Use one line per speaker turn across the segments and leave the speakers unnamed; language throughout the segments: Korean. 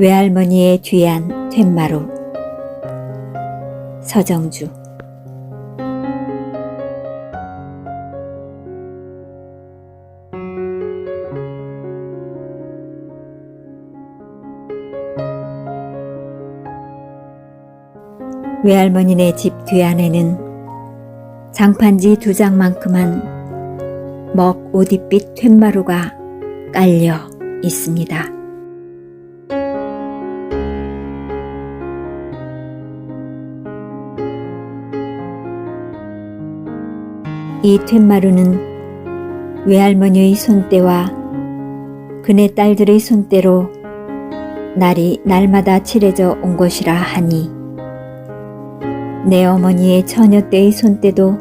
외할머니의 뒤안 툇마루 서정주 외할머니네 집 뒤안에는 장판지 두 장만큼한 먹 오디빛 툇마루가 깔려 있습니다. 이 툇마루는 외할머니의 손때와 그네 딸들의 손때로 날이 날마다 칠해져 온 것이라 하니 내 어머니의 처녀 때의 손때도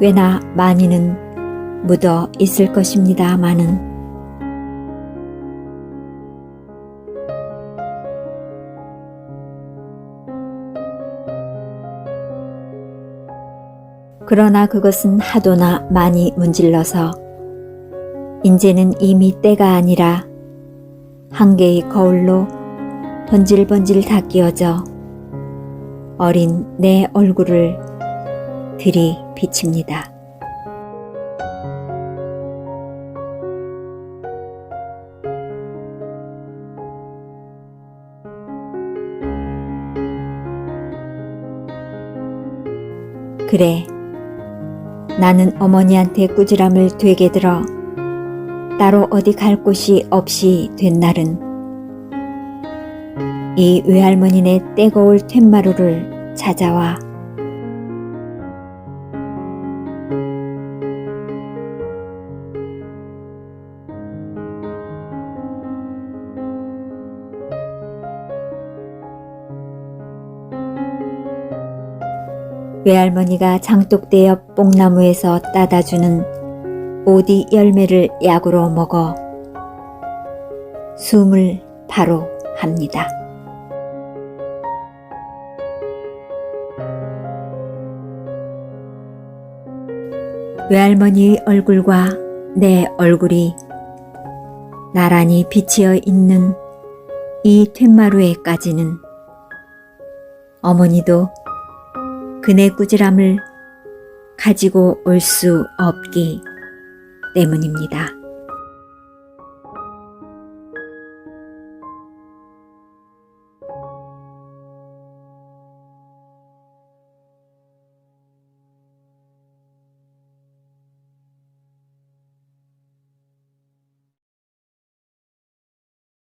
꽤나 많이는 묻어 있을 것입니다마는 그러나 그것은 하도나 많이 문질러서 인제는 이미 때가 아니라 한 개의 거울로 번질번질 다 끼어져 어린 내 얼굴을 들이 비칩니다. 그래, 나는 어머니한테 꾸지람을 되게 들어. 따로 어디 갈 곳이 없이 된 날은 이 외할머니네 떼거울 툇마루를 찾아와 외할머니가 장독대 옆 뽕나무에서 따다 주는 오디 열매를 약으로 먹어 숨을 바로 합니다. 외할머니의 얼굴과 내 얼굴이 나란히 비치어 있는 이 툇마루에까지는 어머니도 그네 꾸지람을 가지고 올 수 없기 때문입니다.